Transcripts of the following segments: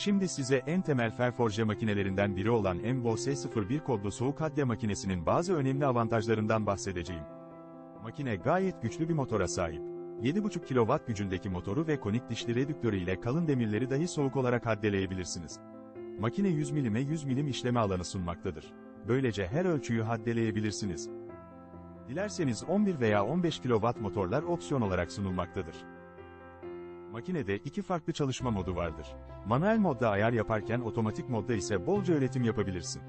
Şimdi size en temel Ferforje makinelerinden biri olan Emboss S01 kodlu soğuk hadde makinesinin bazı önemli avantajlarından bahsedeceğim. Makine gayet güçlü bir motora sahip. 7,5 kW gücündeki motoru ve konik dişli redüktörü ile kalın demirleri dahi soğuk olarak haddeleyebilirsiniz. Makine 100 milime 100 milim işleme alanı sunmaktadır. Böylece her ölçüyü haddeleyebilirsiniz. Dilerseniz 11 veya 15 kW motorlar opsiyon olarak sunulmaktadır. Makinede iki farklı çalışma modu vardır. Manuel modda ayar yaparken otomatik modda ise bolca üretim yapabilirsin.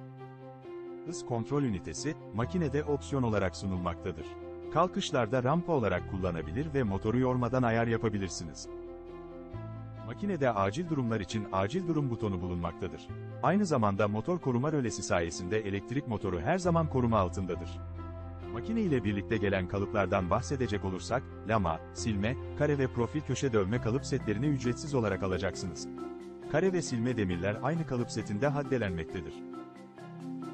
Hız kontrol ünitesi, makinede opsiyon olarak sunulmaktadır. Kalkışlarda rampa olarak kullanabilir ve motoru yormadan ayar yapabilirsiniz. Makinede acil durumlar için acil durum butonu bulunmaktadır. Aynı zamanda motor koruma rölesi sayesinde elektrik motoru her zaman koruma altındadır. Makine ile birlikte gelen kalıplardan bahsedecek olursak, lama, silme, kare ve profil köşe dövme kalıp setlerini ücretsiz olarak alacaksınız. Kare ve silme demirler aynı kalıp setinde haddelenmektedir.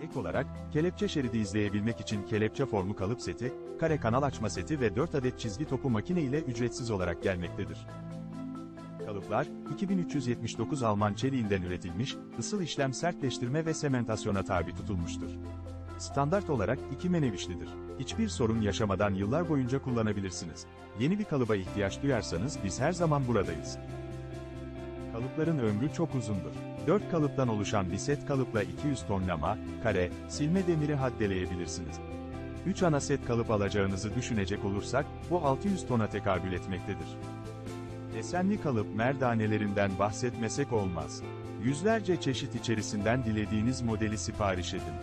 Ek olarak, kelepçe şeridi izleyebilmek için kelepçe formu kalıp seti, kare kanal açma seti ve 4 adet çizgi topu makine ile ücretsiz olarak gelmektedir. Kalıplar, 2379 Alman çeliğinden üretilmiş, ısıl işlem sertleştirme ve sementasyona tabi tutulmuştur. Standart olarak iki menevişlidir. Hiçbir sorun yaşamadan yıllar boyunca kullanabilirsiniz. Yeni bir kalıba ihtiyaç duyarsanız biz her zaman buradayız. Kalıpların ömrü çok uzundur. 4 kalıptan oluşan bir set kalıpla 200 ton lama, kare, silme demiri haddeleyebilirsiniz. 3 ana set kalıp alacağınızı düşünecek olursak, bu 600 tona tekabül etmektedir. Desenli kalıp merdanelerinden bahsetmesek olmaz. Yüzlerce çeşit içerisinden dilediğiniz modeli sipariş edin.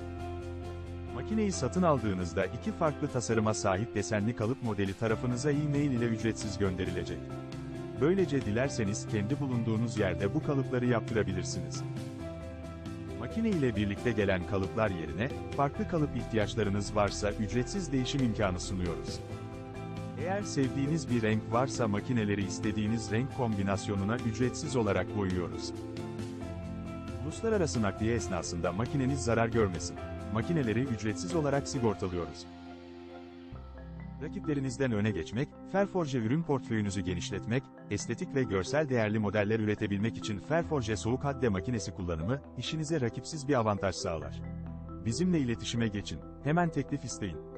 Makineyi satın aldığınızda iki farklı tasarıma sahip desenli kalıp modeli tarafınıza e-mail ile ücretsiz gönderilecek. Böylece dilerseniz kendi bulunduğunuz yerde bu kalıpları yaptırabilirsiniz. Makine ile birlikte gelen kalıplar yerine, farklı kalıp ihtiyaçlarınız varsa ücretsiz değişim imkanı sunuyoruz. Eğer sevdiğiniz bir renk varsa makineleri istediğiniz renk kombinasyonuna ücretsiz olarak boyuyoruz. Uluslararası nakliye esnasında makineniz zarar görmesin. Makineleri ücretsiz olarak sigortalıyoruz. Rakiplerinizden öne geçmek, Ferforje ürün portföyünüzü genişletmek, estetik ve görsel değerli modeller üretebilmek için Ferforje soğuk hadde makinesi kullanımı, işinize rakipsiz bir avantaj sağlar. Bizimle iletişime geçin, hemen teklif isteyin.